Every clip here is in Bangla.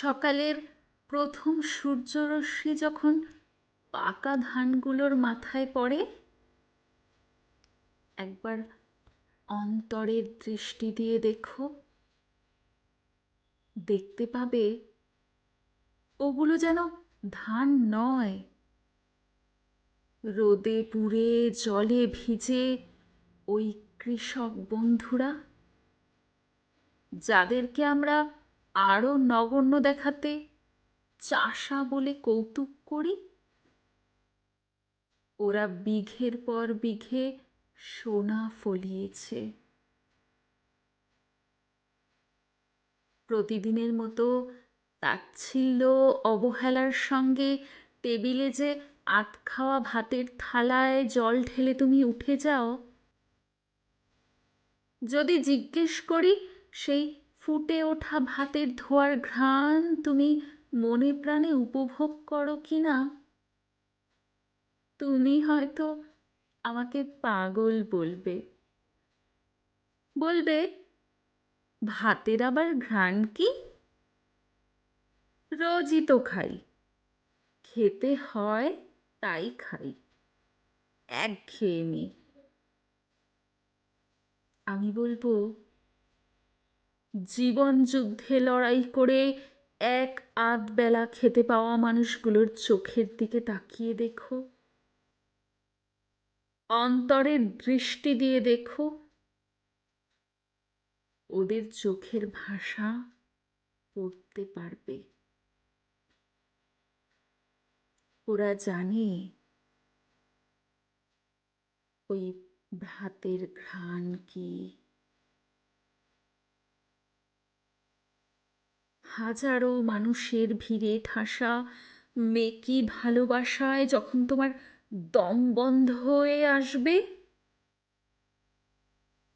সকালের প্রথম সূর্যরশ্মি যখন পাকা ধানগুলোর মাথায় পড়ে, একবার অন্তরের দৃষ্টি দিয়ে দেখো। দেখতে পাবে ওগুলো যেন ধান নয়। রোদে পুড়ে জলে ভিজে ওই কৃষক বন্ধুরা, যাদেরকে আমরা আরও নগণ্য দেখাতে চাষা বলে কৌতুক করি? ওরা বিঘের পর বিঘে সোনা ফলিয়েছে। প্রতিদিনের মতো তাচ্ছিল্য অবহেলার সঙ্গে টেবিলে যে আত খাওয়া ভাতের থালায় জল ঢেলে তুমি উঠে যাও? যদি জিজ্ঞেস করি, সেই ফুটে ওঠা ভাতের ধোয়ার ঘ্রাণ তুমি মনে প্রাণে উপভোগ করো কি না? তুমি হয়তো আমাকে পাগল বলবে। বলবে, ভাতের আবার ঘ্রাণ কি? রোজই তো খাই। খেতে হয় তাই খাই। এক খেয়ে আমি বলব জীবন যুদ্ধে লড়াই করে এক আধ বেলা খেতে পাওয়া মানুষগুলোর চোখের দিকে তাকিয়ে দেখো। অন্তরের দৃষ্টি দিয়ে দেখো। ওদের চোখের ভাষা পড়তে পারবে। ওরা জানে ওই ভাতের ঘ্রাণ কি। হাজারো মানুষের ভিড়ে ঠাসা মেকি ভালোবাসায় যখন তোমার দম বন্ধ হয়ে আসবে?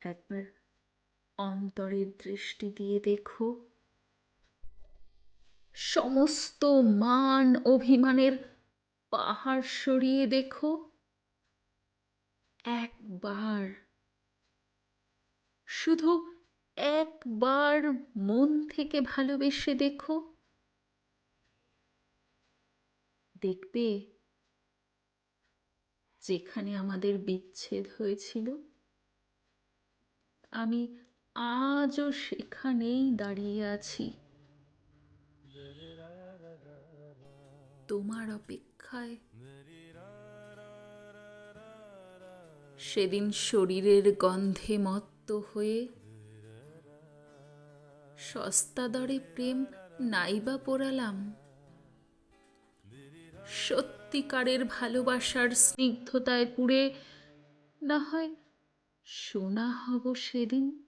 একবার অন্তরের দৃষ্টি দিয়ে দেখো। সমস্ত মান অভিমানের পাহাড় সরিয়ে দেখো। একবার শুধু একবার মন থেকে ভালোবেসে দেখো। দেখবে যেখানে আমাদের বিচ্ছেদ হয়েছিল, আমি আজও সেখানেই দাঁড়িয়ে আছি। তোমার অপেক্ষায় সেদিন শরীরের গন্ধে মত্ত হয়ে সস্তা দরে প্রেম নাইবা পোড়ালাম। সত্যিকারের ভালোবাসার স্নিগ্ধতায় পুড়ে না হয় শোনা হব সেদিন।